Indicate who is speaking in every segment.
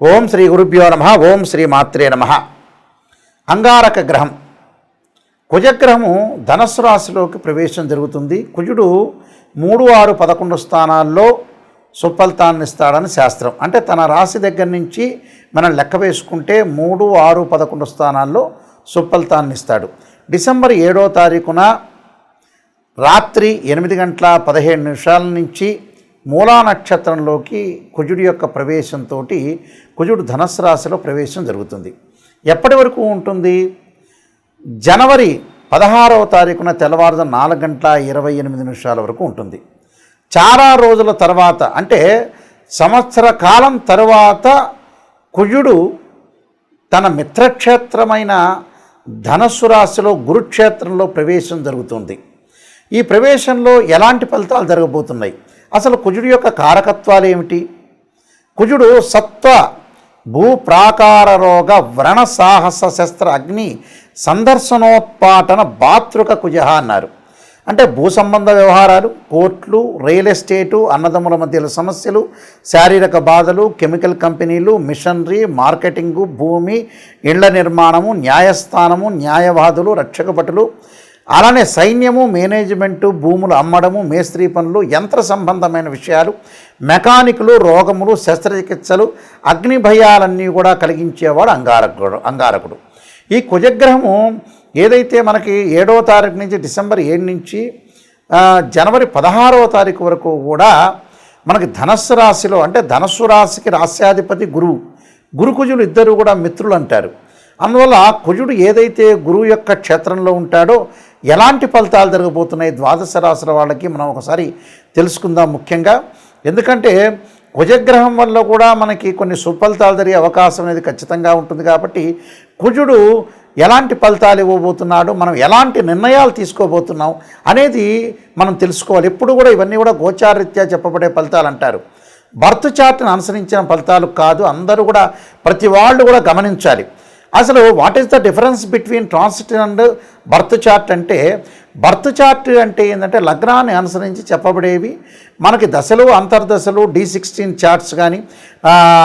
Speaker 1: ఓం శ్రీ గురుభ్యో నమ ఓం శ్రీ మాత్రే నమ. అంగారక గ్రహం. కుజగ్రహము ధనస్సు రాశిలోకి ప్రవేశం జరుగుతుంది. కుజుడు మూడు ఆరు పదకొండు స్థానాల్లో సుఫలితాన్ని ఇస్తాడని శాస్త్రం. అంటే తన రాశి దగ్గర నుంచి మనం లెక్క వేసుకుంటే మూడు ఆరు పదకొండు స్థానాల్లో సుఫలితాన్ని ఇస్తాడు డిసెంబర్ ఏడో తారీఖున రాత్రి ఎనిమిది గంటల పదిహేడు నిమిషాల నుంచి మూలా నక్షత్రంలోకి కుజుడి యొక్క ప్రవేశంతో కుజుడు ధనస్సు రాశిలో ప్రవేశం జరుగుతుంది. ఎప్పటి వరకు ఉంటుంది? జనవరి పదహారవ తారీఖున తెల్లవారుజ నాలుగు గంటల ఇరవై ఎనిమిది నిమిషాల వరకు ఉంటుంది. చాలా రోజుల తర్వాత అంటే సంవత్సర కాలం తరువాత కుజుడు తన మిత్రక్షేత్రమైన ధనస్సు రాశిలో గురుక్షేత్రంలో ప్రవేశం జరుగుతుంది. ఈ ప్రవేశంలో ఎలాంటి ఫలితాలు జరగబోతున్నాయి? అసలు కుజుడు యొక్క కారకత్వాలు ఏమిటి? కుజుడు సత్వ భూప్రాకార రోగ వ్రణ సాహస శస్త్ర అగ్ని సందర్శనోత్పాటన బాతృక కుజ అన్నారు. అంటే భూ సంబంధ వ్యవహారాలు కోర్టులు రియల్ ఎస్టేటు అన్నదమ్ముల మధ్యలో సమస్యలు శారీరక బాధలు కెమికల్ కంపెనీలు మిషనరీ మార్కెటింగు భూమి ఇళ్ళ నిర్మాణము న్యాయస్థానము న్యాయవాదులు రక్షక భటులు అలానే సైన్యము మేనేజ్మెంటు భూములు అమ్మడము మేస్త్రీ పనులు యంత్ర సంబంధమైన విషయాలు మెకానికులు రోగములు శస్త్రచికిత్సలు అగ్ని భయాలన్నీ కూడా కలిగించేవాడు అంగారకుడు అంగారకుడు. ఈ కుజగ్రహము ఏదైతే మనకి ఏడవ తారీఖు నుంచి డిసెంబర్ ఏడు నుంచి జనవరి పదహారవ తారీఖు వరకు కూడా మనకి ధనస్సు రాశిలో అంటే ధనస్సు రాశికి రాస్యాధిపతి గురువు. గురుకుజులు ఇద్దరు కూడా మిత్రులు అంటారు. అందువల్ల కుజుడు ఏదైతే గురువు యొక్క క్షేత్రంలో ఉంటాడో ఎలాంటి ఫలితాలు జరగబోతున్నాయి? ద్వాదశ రాశుల వాళ్ళకి మనం ఒకసారి తెలుసుకుందాం ముఖ్యంగా. ఎందుకంటే కుజగ్రహం వల్ల కూడా మనకి కొన్ని సుఫలితాలు జరిగే అవకాశం అనేది ఖచ్చితంగా ఉంటుంది కాబట్టి కుజుడు ఎలాంటి ఫలితాలు ఇవ్వబోతున్నాడు? మనం ఎలాంటి నిర్ణయాలు తీసుకోబోతున్నాం? అనేది మనం తెలుసుకోవాలి. ఎప్పుడు కూడా ఇవన్నీ కూడా గోచారరీత్యా చెప్పబడే ఫలితాలు అంటారు. బర్త్ చార్ట్ని అనుసరించిన ఫలితాలు కాదు. అందరూ కూడా ప్రతి వాళ్ళు కూడా గమనించాలి. అసలు what is the difference between transit and birth chart అంటే బర్త్ చార్ట్ అంటే ఏంటంటే లగ్నాన్ని అనుసరించి చెప్పబడేవి. మనకి దశలు అంతర్దశలు డి సిక్స్టీన్ చార్ట్స్ కానీ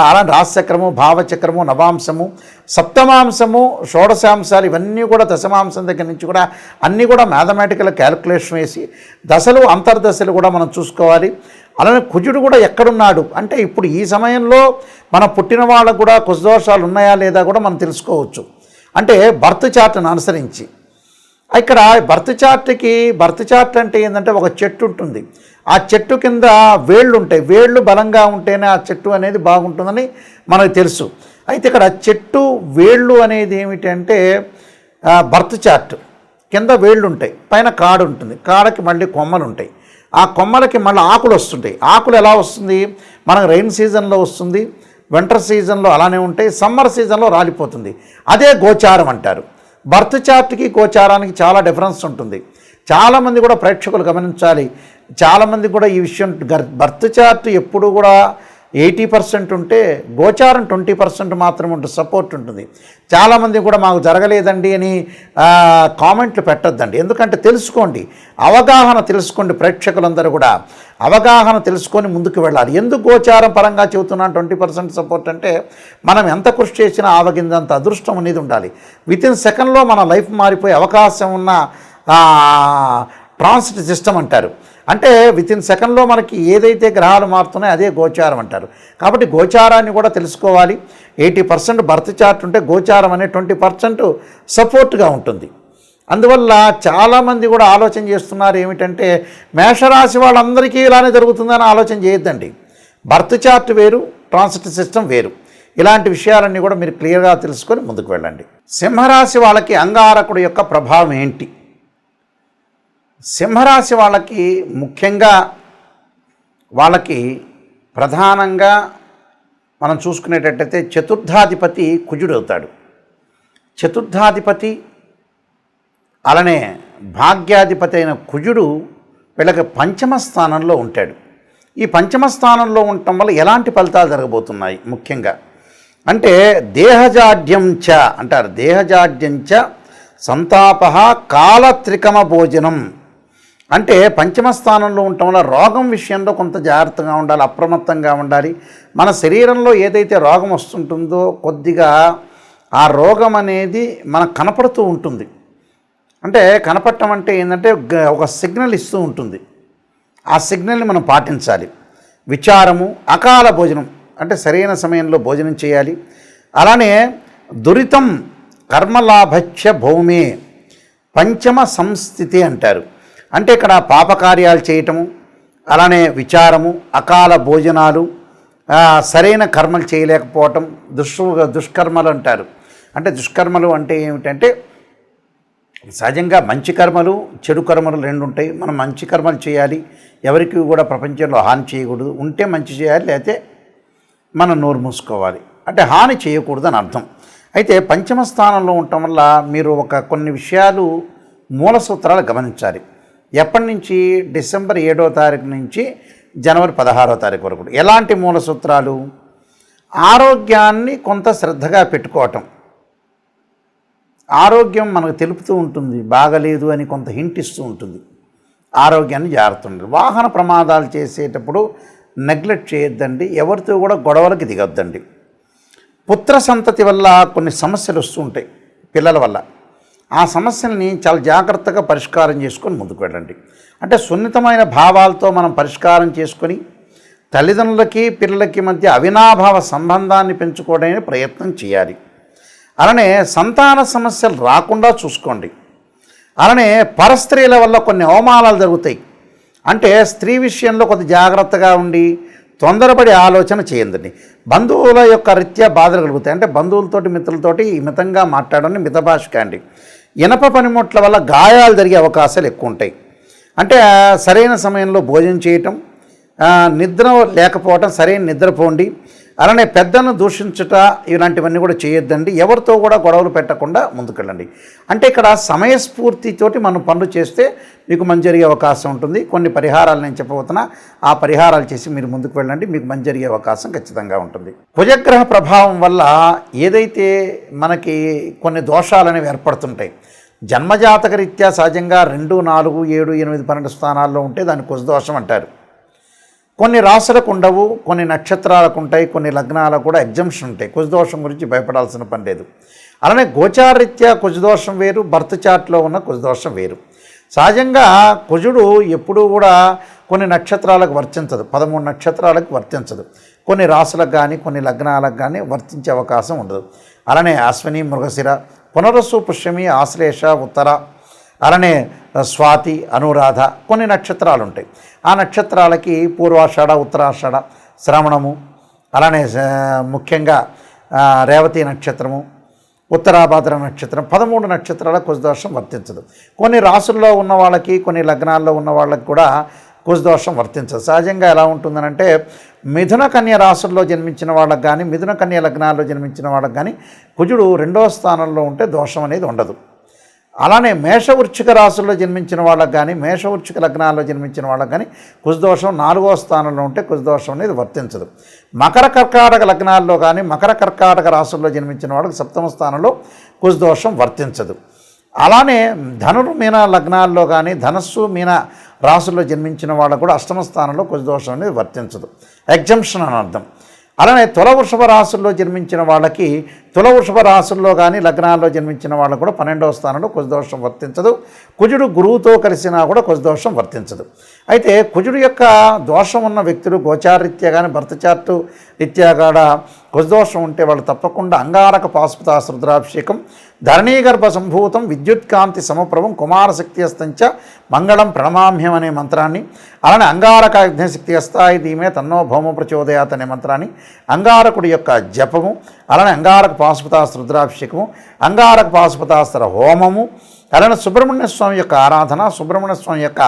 Speaker 1: అలా రాశచక్రము భావచక్రము నవాంశము సప్తమాంశము షోడశాంశాలు ఇవన్నీ కూడా దశమాంశం దగ్గర నుంచి కూడా అన్నీ కూడా మ్యాథమెటికల్ క్యాలిక్యులేషన్ వేసి దశలు అంతర్దశలు కూడా మనం చూసుకోవాలి. అలానే కుజుడు కూడా ఎక్కడున్నాడు? అంటే ఇప్పుడు ఈ సమయంలో మన పుట్టిన వాళ్ళకు కూడా కుజదోషాలు ఉన్నాయా లేదా కూడా మనం తెలుసుకోవచ్చు. అంటే బర్త్ చార్ట్ను అనుసరించి. ఇక్కడ బర్త్ చార్ట్కి బర్త్ చార్ట్ అంటే ఏంటంటే ఒక చెట్టు ఉంటుంది. ఆ చెట్టు కింద వేళ్ళు ఉంటాయి. వేళ్ళు బలంగా ఉంటేనే ఆ చెట్టు అనేది బాగుంటుందని మనకు తెలుసు. అయితే ఇక్కడ చెట్టు వేళ్ళు అనేది ఏమిటంటే ఆ, బర్త్ చార్ట్. కింద వేళ్ళు ఉంటాయి. పైన కాడు ఉంటుంది. కాడకి మళ్ళీ కొమ్మలు ఉంటాయి. ఆ కొమ్మలకి మళ్ళీ ఆకులు వస్తుంటాయి. ఆకులు ఎలా వస్తుంది? మనకు రెయిన్ సీజన్లో వస్తుంది వింటర్ సీజన్లో అలానే ఉంటాయి సమ్మర్ సీజన్లో రాలిపోతుంది. అదే గోచారం అంటారు. బర్త్ చార్ట్కి గోచారానికి చాలా డిఫరెన్స్ ఉంటుంది. చాలామంది కూడా ప్రేక్షకులు గమనించాలి. చాలామంది కూడా ఈ విషయం బర్త్ చార్ట్ ఎప్పుడు కూడా ఎయిటీ పర్సెంట్ ఉంటే గోచారం ట్వంటీ పర్సెంట్ మాత్రం ఉంటుంది సపోర్ట్ ఉంటుంది. చాలామంది కూడా మాకు జరగలేదండి అని కామెంట్లు పెట్టొద్దండి. ఎందుకంటే తెలుసుకోండి అవగాహన తెలుసుకోండి ప్రేక్షకులందరూ కూడా. అవగాహన తెలుసుకొని ముందుకు వెళ్ళాలి. ఎందుకు గోచారం పరంగా చెబుతున్నాను? ట్వంటీ పర్సెంట్ సపోర్ట్ అంటే మనం ఎంత కృషి చేసినా ఆవగిందంత అదృష్టం అనేది ఉండాలి. విత్ ఇన్ సెకండ్లో మన లైఫ్ మారిపోయే అవకాశం ఉన్న ట్రాన్సిట్ సిస్టమ్ అంటారు. అంటే విత్ ఇన్ సెకండ్లో మనకి ఏదైతే గ్రహాలు మారుతున్నాయో అదే గోచారం అంటారు. కాబట్టి గోచారాన్ని కూడా తెలుసుకోవాలి. ఎయిటీ పర్సెంట్ బర్త్ చార్ట్ ఉంటే గోచారం అనే ట్వంటీ పర్సెంట్ సపోర్ట్గా ఉంటుంది. అందువల్ల చాలామంది కూడా ఆలోచన చేస్తున్నారు ఏమిటంటే మేషరాశి వాళ్ళందరికీ ఇలానే జరుగుతుందని ఆలోచన చేయొద్దండి. బర్త్ చార్ట్ వేరు ట్రాన్సిట్ సిస్టమ్ వేరు. ఇలాంటి విషయాలన్నీ కూడా మీరు క్లియర్గా తెలుసుకొని ముందుకు వెళ్ళండి. సింహరాశి వాళ్ళకి అంగారకుడు యొక్క ప్రభావం ఏంటి? సింహరాశి వాళ్ళకి ముఖ్యంగా వాళ్ళకి ప్రధానంగా మనం చూసుకునేటట్టయితే చతుర్థాధిపతి కుజుడు అవుతాడు. చతుర్థాధిపతి అలానే భాగ్యాధిపతి అయిన కుజుడు వీళ్ళకి పంచమ స్థానంలో ఉంటాడు. ఈ పంచమ స్థానంలో ఉండటం వల్ల ఎలాంటి ఫలితాలు జరగబోతున్నాయి ముఖ్యంగా? అంటే దేహజాడ్యం చ అంటారు. దేహజాడ్యం చ సంతాప కాలత్రికమ భోజనం. అంటే పంచమ స్థానంలో ఉండటం వల్ల రోగం విషయంలో కొంత జాగ్రత్తగా ఉండాలి అప్రమత్తంగా ఉండాలి. మన శరీరంలో ఏదైతే రోగం వస్తుంటుందో కొద్దిగా ఆ రోగం అనేది మనకు కనపడుతూ ఉంటుంది. అంటే కనపడటం అంటే ఏంటంటే గ- ఒక సిగ్నల్ ఇస్తూ ఉంటుంది. ఆ సిగ్నల్ని మనం పాటించాలి. విచారము అకాల భోజనం అంటే సరైన సమయంలో భోజనం చేయాలి. అలానే దురితం కర్మలాభచ్చ భౌమే పంచమ సంస్థితి అంటారు. అంటే ఇక్కడ పాపకార్యాలు చేయటము అలానే విచారము అకాల భోజనాలు సరైన కర్మలు చేయలేకపోవటం దుష్ దుష్కర్మలు అంటారు. అంటే దుష్కర్మలు అంటే ఏమిటంటే సహజంగా మంచి కర్మలు చెడు కర్మలు రెండు ఉంటాయి. మనం మంచి కర్మలు చేయాలి. ఎవరికి కూడా ప్రపంచంలో హాని చేయకూడదు. ఉంటే మంచి చేయాలి లేకపోతే మనం నోరు మూసుకోవాలి. అంటే హాని చేయకూడదు అని అర్థం. అయితే పంచమ స్థానంలో ఉండటం వల్ల మీరు ఒక కొన్ని విషయాలు మూల సూత్రాలు గమనించాలి. ఎప్పటి నుంచి? డిసెంబర్ ఏడో తారీఖు నుంచి జనవరి పదహారో తారీఖు వరకు. ఎలాంటి మూల సూత్రాలు? ఆరోగ్యాన్ని కొంత శ్రద్ధగా పెట్టుకోవటం. ఆరోగ్యం మనకు తెలుపుతూ ఉంటుంది బాగలేదు అని కొంత హింట్ ఇస్తూ ఉంటుంది. ఆరోగ్యాన్ని జాగ్రత్త ఉండాలి. వాహన ప్రమాదాలు చేసేటప్పుడు నెగ్లెక్ట్ చేయొద్దండి. ఎవరితో కూడా గొడవలకి దిగొద్దండి. పుత్ర సంతతి వల్ల కొన్ని సమస్యలు వస్తుంటాయి పిల్లల వల్ల. ఆ సమస్యల్ని చాలా జాగ్రత్తగా పరిష్కారం చేసుకొని ముందుకు వెళ్ళండి. అంటే సున్నితమైన భావాలతో మనం పరిష్కారం చేసుకొని తల్లిదండ్రులకి పిల్లలకి మధ్య అవినాభావ సంబంధాన్ని పెంచుకోవడానికి ప్రయత్నం చేయాలి. అలానే సంతాన సమస్యలు రాకుండా చూసుకోండి. అలానే పరస్త్రీల వల్ల కొన్ని అవమానాలు జరుగుతాయి. అంటే స్త్రీ విషయంలో కొద్ది జాగ్రత్తగా ఉండి తొందరపడి ఆలోచన చేయండి. బంధువుల యొక్క రీత్యా బాధలు కలుగుతాయి. అంటే బంధువులతోటి మిత్రులతోటి మితంగా మాట్లాడండి మిత భాష కాండి. ఇనప పనిముట్ల వల్ల గాయాలు జరిగే అవకాశాలు ఎక్కువ ఉంటాయి అంటే సరైన సమయంలో భోజనం చేయటం నిద్ర లేకపోవటం సరైన నిద్రపోండి అలానే పెద్దను దూషించుట ఇలాంటివన్నీ కూడా చేయొద్దండి. ఎవరితో కూడా గొడవలు పెట్టకుండా ముందుకెళ్ళండి. అంటే ఇక్కడ సమయస్ఫూర్తితోటి మనం పనులు చేస్తే మీకు మంచి జరిగే అవకాశం ఉంటుంది. కొన్ని పరిహారాలు నేను చెప్పబోతున్నా. ఆ పరిహారాలు చేసి మీరు ముందుకు వెళ్ళండి. మీకు మంచి జరిగే అవకాశం ఖచ్చితంగా ఉంటుంది. కుజగ్రహ ప్రభావం వల్ల ఏదైతే మనకి కొన్ని దోషాలు అనేవి ఏర్పడుతుంటాయి. జన్మజాతక రీత్యా సహజంగా రెండు నాలుగు ఏడు ఎనిమిది పన్నెండు స్థానాల్లో ఉంటే దాన్ని కుజదోషం అంటారు. కొన్ని రాసులకు ఉండవు కొన్ని నక్షత్రాలకు ఉంటాయి కొన్ని లగ్నాలకు కూడా ఎగ్జంప్షన్ ఉంటాయి. కుజదోషం గురించి భయపడాల్సిన పని లేదు. అలానే గోచారీత్యా కుజదోషం వేరు బర్త్ చార్ట్లో ఉన్న కుజదోషం వేరు. సహజంగా కుజుడు ఎప్పుడూ కూడా కొన్ని నక్షత్రాలకు వర్తించదు పదమూడు నక్షత్రాలకు వర్తించదు. కొన్ని రాసులకు కానీ కొన్ని లగ్నాలకు కానీ వర్తించే అవకాశం ఉండదు. అలానే అశ్విని మృగశిర పునరస్సు పుష్యమి ఆశ్లేష ఉత్తర అలానే స్వాతి అనురాధ కొన్ని నక్షత్రాలు ఉంటాయి ఆ నక్షత్రాలకి పూర్వాషాఢ ఉత్తరాషాఢ శ్రవణము అలానే ముఖ్యంగా రేవతి నక్షత్రము ఉత్తరాభాద్ర నక్షత్రం పదమూడు నక్షత్రాల కుశదోషం వర్తించదు. కొన్ని రాసుల్లో ఉన్న వాళ్ళకి కొన్ని లగ్నాల్లో ఉన్న వాళ్ళకి కూడా కుశదోషం వర్తించదు. సహజంగా ఎలా ఉంటుందనంటే మిథున కన్య రాసుల్లో జన్మించిన వాళ్ళకి కానీ మిథున కన్య లగ్నాల్లో జన్మించిన వాళ్ళకి కానీ కుజుడు రెండవ స్థానంలో ఉంటే దోషం అనేది ఉండదు. అలానే మేషవృచ్చిక రాశుల్లో జన్మించిన వాళ్ళకి కానీ మేషవృచ్చిక లగ్నాల్లో జన్మించిన వాళ్ళకి కానీ కుశదోషం నాలుగో స్థానంలో ఉంటే కుశదోషం అనేది వర్తించదు. మకర కర్కాటక లగ్నాల్లో కానీ మకర కర్కాటక రాశుల్లో జన్మించిన వాళ్ళకి సప్తమ స్థానంలో కుశదోషం వర్తించదు. అలానే ధనురు మీన లగ్నాల్లో కానీ ధనస్సు మీన రాశుల్లో జన్మించిన వాళ్ళకు కూడా అష్టమ స్థానంలో కుశదోషం అనేది వర్తించదు. ఎగ్జంప్షన్ అని అర్థం. అలానే తుల వృషభ రాశుల్లో జన్మించిన వాళ్ళకి తుల వృషభ రాశుల్లో కానీ లగ్నాల్లో జన్మించిన వాళ్ళు కూడా పన్నెండవ స్థానంలో కుజదోషం వర్తించదు. కుజుడు గురువుతో కలిసినా కూడా కుజదోషం వర్తించదు. అయితే కుజుడు యొక్క దోషం ఉన్న వ్యక్తులు గోచారరీత్యా కానీ భర్త చార్టు రీత్యా కూడా కుజదోషం ఉంటే వాళ్ళు తప్పకుండా అంగారక పాశుపత రుద్రాభిషేకం ధరణీగర్భ సంభూతం విద్యుత్కాంతి సమప్రభం కుమారశక్తి అస్తంచ మంగళం ప్రణమామ్యం అనే మంత్రాన్ని అలానే అంగారక అగ్నిశక్తి హస్తాయి దీమే తన్నో భౌమ ప్రచోదయాత్ అనే మంత్రాన్ని అంగారకుడి యొక్క జపము అలానే అంగారక పాశుపతాస్త్ర రుద్రాభిషేకము అంగారక పాశుపతాస్త్ర హోమము అలానే సుబ్రహ్మణ్య స్వామి యొక్క ఆరాధన సుబ్రహ్మణ్య స్వామి యొక్క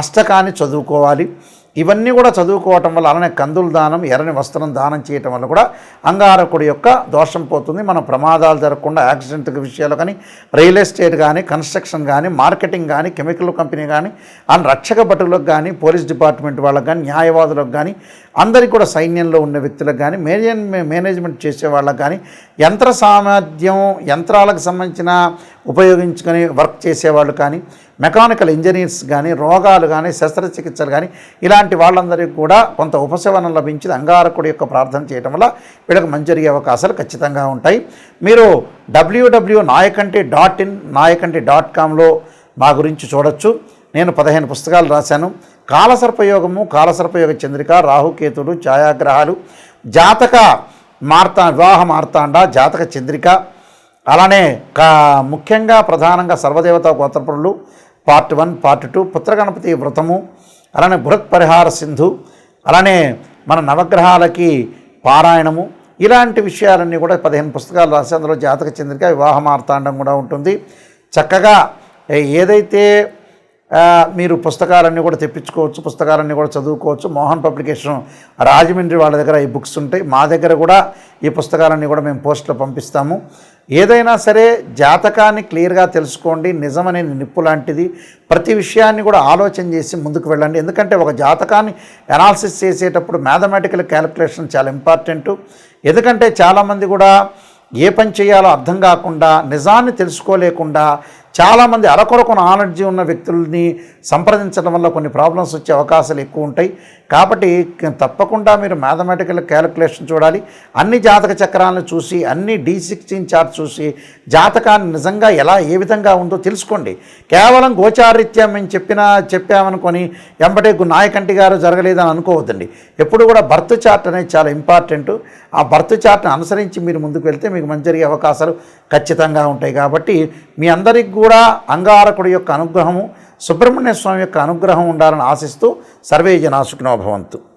Speaker 1: అష్టకాన్ని చదువుకోవాలి. ఇవన్నీ కూడా చదువుకోవటం వల్ల అలానే కందుల దానం ఎర్రని వస్త్రం దానం చేయటం వల్ల కూడా అంగారకుడి యొక్క దోషం పోతుంది. మన ప్రమాదాలు జరగకుండా యాక్సిడెంట్ విషయాలు కానీ రియల్ ఎస్టేట్ కానీ కన్స్ట్రక్షన్ కానీ మార్కెటింగ్ కానీ కెమికల్ కంపెనీ కానీ అండ్ రక్షక భటులకు కానీ పోలీస్ డిపార్ట్మెంట్ వాళ్ళకి కానీ న్యాయవాదులకు కానీ అందరికీ కూడా సైన్యంలో ఉన్న వ్యక్తులకు కానీ మేనేజ్ మేనేజ్మెంట్ చేసే వాళ్ళకి కానీ యంత్ర సామర్థ్యం యంత్రాలకు సంబంధించిన ఉపయోగించుకొని వర్క్ చేసేవాళ్ళు కానీ మెకానికల్ ఇంజనీర్స్ కానీ రోగాలు కానీ శస్త్రచికిత్సలు కానీ ఇలాంటి వాళ్ళందరికీ కూడా కొంత ఉపశమనం లభించింది అంగారకుడి యొక్క ప్రార్థన చేయడం వల్ల వీళ్ళకి మంచి జరిగే అవకాశాలు ఖచ్చితంగా ఉంటాయి. మీరు WWW Nayakanti dot in Nayakanti dot కామ్లో మా గురించి చూడొచ్చు. నేను పదిహేను పుస్తకాలు రాశాను. కాలసర్పయోగము కాలసర్పయోగ చంద్రిక రాహుకేతుడు ఛాయాగ్రహాలు జాతక మార్తా వివాహ మార్తాండ జాతక చంద్రిక అలానే కా ముఖ్యంగా ప్రధానంగా సర్వదేవత గోత్రపురులు పార్ట్ వన్ పార్ట్ టూ పుత్రగణపతి వ్రతము అలానే బృహత్ పరిహార సింధు అలానే మన నవగ్రహాలకి పారాయణము ఇలాంటి విషయాలన్నీ కూడా పదిహేను పుస్తకాలు రాసి అందులో జాతక చంద్రిక వివాహ మార్తాండం కూడా ఉంటుంది. చక్కగా ఏదైతే మీరు పుస్తకాలన్నీ కూడా తెప్పించుకోవచ్చు పుస్తకాలన్నీ కూడా చదువుకోవచ్చు మోహన్ పబ్లికేషన్ రాజమండ్రి వాళ్ళ దగ్గర ఈ బుక్స్ ఉంటాయి. మా దగ్గర కూడా ఈ పుస్తకాలన్నీ కూడా మేము పోస్ట్లో పంపిస్తాము. ఏదైనా సరే జాతకాన్ని క్లియర్గా తెలుసుకోండి. నిజమనే నిప్పు లాంటిది ప్రతి విషయాన్ని కూడా ఆలోచన చేసి ముందుకు వెళ్ళండి. ఎందుకంటే ఒక జాతకాన్ని అనాలిసిస్ చేసేటప్పుడు మ్యాథమెటికల్ క్యాలిక్యులేషన్ చాలా ఇంపార్టెంట్ ఎందుకంటే చాలామంది కూడా ఏ పని చేయాలో అర్థం కాకుండా నిజాన్ని తెలుసుకోలేకుండా చాలామంది అరకొరకు ఆనర్జీ ఉన్న వ్యక్తుల్ని సంప్రదించడం వల్ల కొన్ని ప్రాబ్లమ్స్ వచ్చే అవకాశాలు ఎక్కువ ఉంటాయి. కాబట్టి తప్పకుండా మీరు మ్యాథమెటికల్ క్యాలిక్యులేషన్ చూడాలి. అన్ని జాతక చక్రాలను చూసి అన్ని డి సిక్స్టీన్ చార్ట్ చూసి జాతకాన్ని నిజంగా ఎలా ఏ విధంగా ఉందో తెలుసుకోండి. కేవలం గోచారిత్యం మేము చెప్పినా చెప్పామనుకొని ఎంబటే గు- నాయకంటి గారు జరగలేదని అనుకోవద్దండి. ఎప్పుడు కూడా బర్త్ చార్ట్ అనేది చాలా ఇంపార్టెంట్. ఆ బర్త్ చార్ట్ని అనుసరించి మీరు ముందుకు వెళ్తే మీకు మంచి జరిగే అవకాశాలు ఖచ్చితంగా ఉంటాయి. కాబట్టి మీ అందరికి కూడా అంగారకుడి యొక్క అనుగ్రహము సుబ్రహ్మణ్య స్వామి యొక్క అనుగ్రహం ఉండాలని ఆశిస్తూ సర్వే జనా భవంతు.